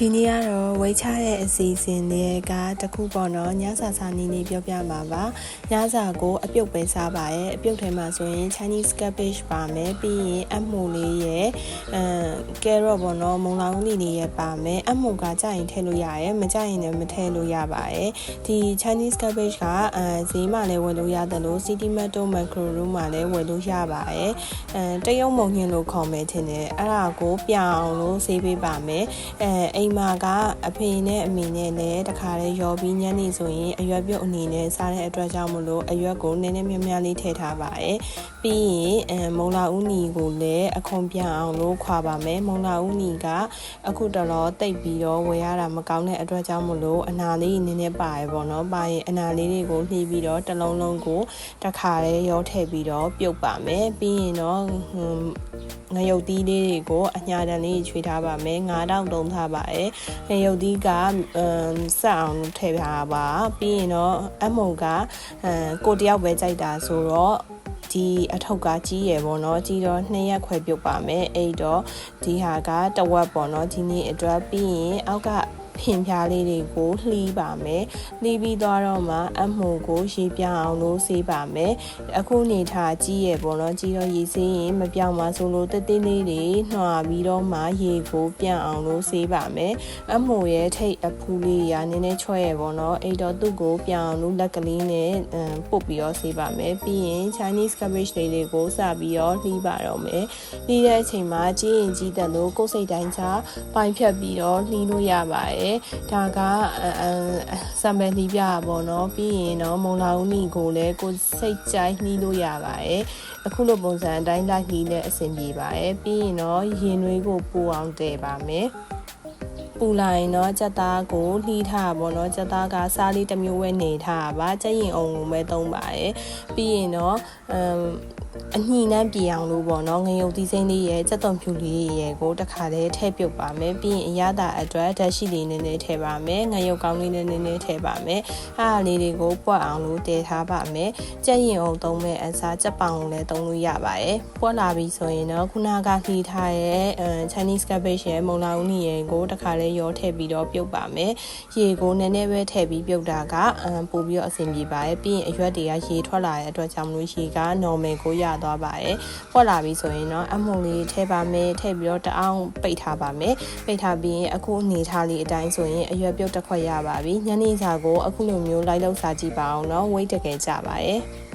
ဒီနေ့ကတော့ဝိတ်ချတဲ့အစီအစဉ်တွေကတခုပေါ့နော်ညစာစာနီးနီးပြောပြမှာပါညစာကိုအပြုတ်ပဲစားပါရဲ့အပြုတ်ထဲမှာဆိုရင် Chinese cabbage ပါမယ်ပြီးရင်အမှုလေးရဲ့အဲ carrot ပေါ့နော်မုံလောင်လေးလေးရဲ့ပါမယ်အမှုကကြရင်ထည့်လို့ရရဲ့မကြရင်လည်းမထည့်လို့ရပါရဲ့ဒီ Chinese cabbage ကအဲဈေးမှာလည်းဝယ်လို့ရတယ်လို့ City Tomato Macro Room မှာလည်းဝယ်လို့ရပါရဲ့အဲတရုံမုံညင်းလို့ခေါ်မယ်ထင်တယ်အဲ့ဒါကိုပြောင်းလို့ဆေးပေးပါမယ်အဲအိမ်မှာကအဖေနဲ့အမေနဲ့လည်းတခါလေရောပြီးညနေဆိုရင်အရွက်ပြုတ်အနေနဲ့စားတဲ့အတွက်ကြောင့်မလို့အရွက်ကိုနည်းနည်းများများလေးထည့်ထားပါရဲ့ပြီးရင်အဲမုံလာဦးနီကိုလည်းအခွန်ပြအောင်လို့ခွာပါမယ်မုံလာဦးနီကအခုတော်တော်တိတ်ပြီးတော့ဝယ်ရတာမကောင်းတဲ့အတွက်ကြောင့်မလို့အနာလေးနည်းနည်းပါရပေါ့နော်ပါရင်အနာလေးတွေကိုနှီးပြီးတော့တစ်လုံးလုံးကိုတခါလေရောထည့်ပြီးတော့ပြုတ်ပါမယ်ပြီးရင်တော့ ငရုတ်သီးလေးတွေကိုအညာတန်လေးချွေထားပါမယ်9တောင်တုံးထားပါရဲ့ငရုတ်သီးကအမ်ဆက်အောင်ထည့်ထားပါပြီးရင်တော့အမုံကအမ်ကိုတယောက်ပဲကြိုက်တာဆိုတော့ဒီအထုပ်ကကြီးရယ်ပေါ့နော်ကြီးတော့နှစ်ရက်ခွဲပြုတ်ပါမယ်အဲ့တော့ဒီဟာကတဝက်ပေါ့နော်ဒီနေ့အတွက်ပြီးရင်အောက်က ဖင်ဖြားလေးတွေကိုလှီးပါမယ်လှီးပြီးသွားတော့မှအမှုကိုရေပြောင်းအောင်လို့ဆေးပါမယ်အခုနေထားကြီးရယ်ပေါ့နော်ကြီးတော့ရေဆေးရင်မပြောင်းပါဆိုလို့တက်တက်လေးတွေနှွာပြီးတော့မှရေကိုပြန့်အောင်လို့ဆေးပါမယ်အမှုရဲ့ထိတ်အဖူးလေးရာနည်းနည်းချွဲရယ်ပေါ့နော်အဲ့တော့သူ့ကိုပြောင်းအောင်လို့လက်ကလေးနဲ့ပုတ်ပြီးတော့ဆေးပါမယ်ပြီးရင် Chinese cabbage လေးတွေကိုစပြီးတော့လှီးပါတော့မယ်လှီးတဲ့အချိန်မှာကြီးရင်ကြီးတက်လို့ကိုယ်စိတ်တိုင်းချပိုင်ဖြတ်ပြီးတော့လှီးလို့ရပါတယ်တယ်ဒါကစံပယ်နှီးပြပါပေါ့နော်ပြီးရင်တော့မုံလာဦးနီကိုလည်းကိုစိတ်ကြိုက်နှီးလို့ရပါတယ်အခုလိုပုံစံအတိုင်းလိုက်နှီးလည်းအဆင်ပြေပါတယ်ပြီးရင်တော့ရင်နွေးကိုပူအောင်တည်ပါမယ် ပူလာရင်တော့ကြက်သားကိုလှီးထားပါတော့ကြက်သားကစားလေးတစ်မျိုးပဲနေထားပါကြက်ရင်အောင်ကိုပဲသုံးပါတယ်ပြီးရင်တော့အမ်အညှိနှမ်းပြေအောင်လို့ပေါ့နော်ငရုတ်သီးစိမ့်လေးရဲ့စက်သွန်ဖြူလေးရဲ့ကိုတစ်ခါတည်းထည့်ပြုတ်ပါမယ်ပြီးရင်အရသာအတွက်ဓာတ်ရှိလေးနည်းနည်းထည့်ပါမယ်ငရုတ်ကောင်းလေးနည်းနည်းထည့်ပါမယ်အားလေးတွေကိုပွက်အောင်လို့တည်ထားပါမယ်ကြက်ရင်အောင်သုံးမဲ့အစားကြက်ပောင်ကိုလည်းသုံးလို့ရပါတယ်ပွက်လာပြီဆိုရင်တော့ခုနကလှီထားရဲ့ Chinese cabbage ရဲ့မုံလာဦးနီရဲ့ကိုတစ်ခါတည်းရောထည့်ပြီးတော့ပြုတ်ပါမယ်ရေကိုနည်းနည်းပဲထည့်ပြီးပြုတ်တာကပို့ပြီးတော့အဆင်ပြေပါတယ်ပြီးရင်အရွက်တွေကရေထွက်လာတဲ့အတွက်ကြောင့်မလို့ရေက normal ကိုရသွားပါတယ်။ပွက်လာပြီဆိုရင်တော့အမှုလေးထည့်ပါမယ်ထည့်ပြီးတော့တအောင်ပိတ်ထားပါမယ်။ပိတ်ထားပြီးရင်အခုအနေထားလေးအတိုင်းဆိုရင်အရွက်ပြုတ်တစ်ခွက်ရပါပြီ။ညနေစာကိုအခုလိုမျိုးလိုက်လောက်စားကြည့်ပါအောင်နော်။ဝိတ်တကယ်ကြပါရဲ့။